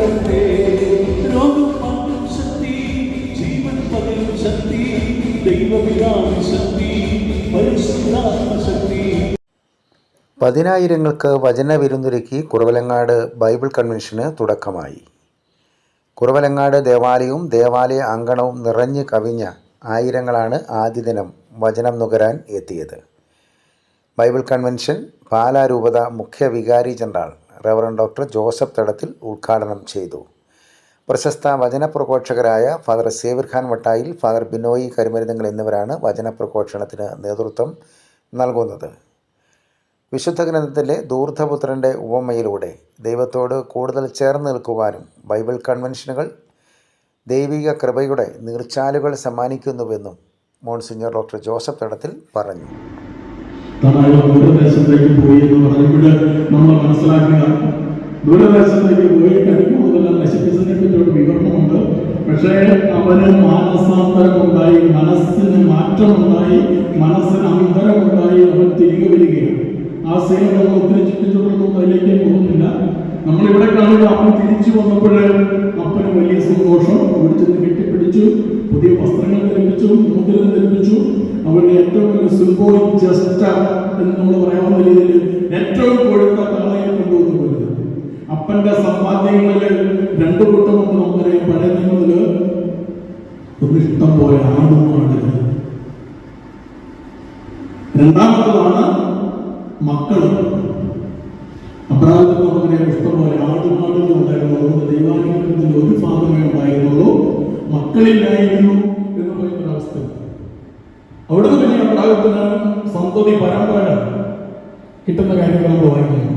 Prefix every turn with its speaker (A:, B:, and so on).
A: ശക്തി ശക്തി ശക്തി
B: പതിനായിരങ്ങൾക്ക് വചന വിരുന്നൊരുക്കി കുറവലങ്ങാട് ബൈബിൾ കൺവെൻഷന് തുടക്കമായി. കുറവലങ്ങാട് ദേവാലയവും ദേവാലയ അങ്കണവും നിറഞ്ഞു കവിഞ്ഞ ആയിരങ്ങളാണ് ആദ്യ ദിനം വചനം നുകരാൻ എത്തിയത്. ബൈബിൾ കൺവെൻഷൻ പാലാരൂപത മുഖ്യ വികാരി ജനറൽ റവറൻ ഡോക്ടർ ജോസഫ് തടത്തിൽ ഉദ്ഘാടനം ചെയ്തു. പ്രശസ്ത വചനപ്രഘോഷകരായ father Xavier Khan Vattayil father Binoy കരിമരുന്നങ്ങൾ എന്നിവരാണ് വചനപ്രഘോഷണത്തിന് നേതൃത്വം നൽകുന്നത്. വിശുദ്ധ ഗ്രന്ഥത്തിലെ ദൂർധപുത്രന്റെ ഉപമയിലൂടെ ദൈവത്തോട് കൂടുതൽ ചേർന്ന് നിൽക്കുവാനും ബൈബിൾ കൺവെൻഷനുകൾ ദൈവിക കൃപയുടെ നീർച്ചാലുകൾ സമ്മാനിക്കുന്നുവെന്നും മോൺസിഞ്ഞർ ഡോക്ടർ ജോസഫ് തടത്തിൽ പറഞ്ഞു.
C: ദൂരദേശത്തേക്ക് പോയി എന്ന് പറയുമ്പോൾ നമ്മൾ മനസ്സിലാക്കുക. ദൂരദേശത്തേക്ക് പോയി കരിക്കുള്ളതെല്ലാം നശിപ്പിച്ചതിനെ പറ്റിയൊരു വിവരണമുണ്ട്. പക്ഷേ അവന് മാനസാന്തരമുണ്ടായി മനസ്സിന് മാറ്റമുണ്ടായി മനസ്സിന് അന്തരമുണ്ടായി അവൻ തിരികെ വരികയാണ്. ആ സീൻ നമ്മൾ ഒത്തിരി ചിന്തിച്ചിട്ടൊന്നും അതിലേക്ക് പോകുന്നില്ല. നമ്മളിവിടെ കാണുക അവൻ തിരിച്ചു വന്നപ്പോൾ അപ്പന് വലിയ സന്തോഷം. അവിടെ കെട്ടിപ്പിടിച്ചു പുതിയ വസ്ത്രങ്ങൾ ധരിപ്പിച്ചു സിംബോളിക് ജസ്റ്റ എന്ന് നമ്മൾ പറയാവുന്ന രീതിയിൽ ഏറ്റവും കൊഴുത്ത തളയെ കൊണ്ടുവന്നു അപ്പന്റെ സമ്പാദ്യങ്ങളിൽ രണ്ടു കൂട്ടമുണ്ട് നമുക്കറിയാം പഴയ നിയമത്തിൽ ഒന്നിഷ്ടം പോലെ ആടുമാടുകൾ രണ്ടാമത്തതാണ് മക്കൾ അബ്രാഹത്തിന് നമുക്കറിയാം ഇഷ്ടംപോലെ ആടുമാടുകൾ ഉണ്ടായിരുന്നു. അതുകൊണ്ട് ദൈവാനുഗ്രഹത്തിന്റെ ഒരു ഭാഗമേ ഉണ്ടായിരുന്നുള്ളൂ. മക്കളില്ലായിരുന്നു എന്ന് പറയുന്ന ഒരവസ്ഥ അവിടുന്ന് അബ്രാഹത്തിന് സന്തതി പരമ്പര കിട്ടുന്ന കാര്യങ്ങൾ നമ്മൾ വായിക്കും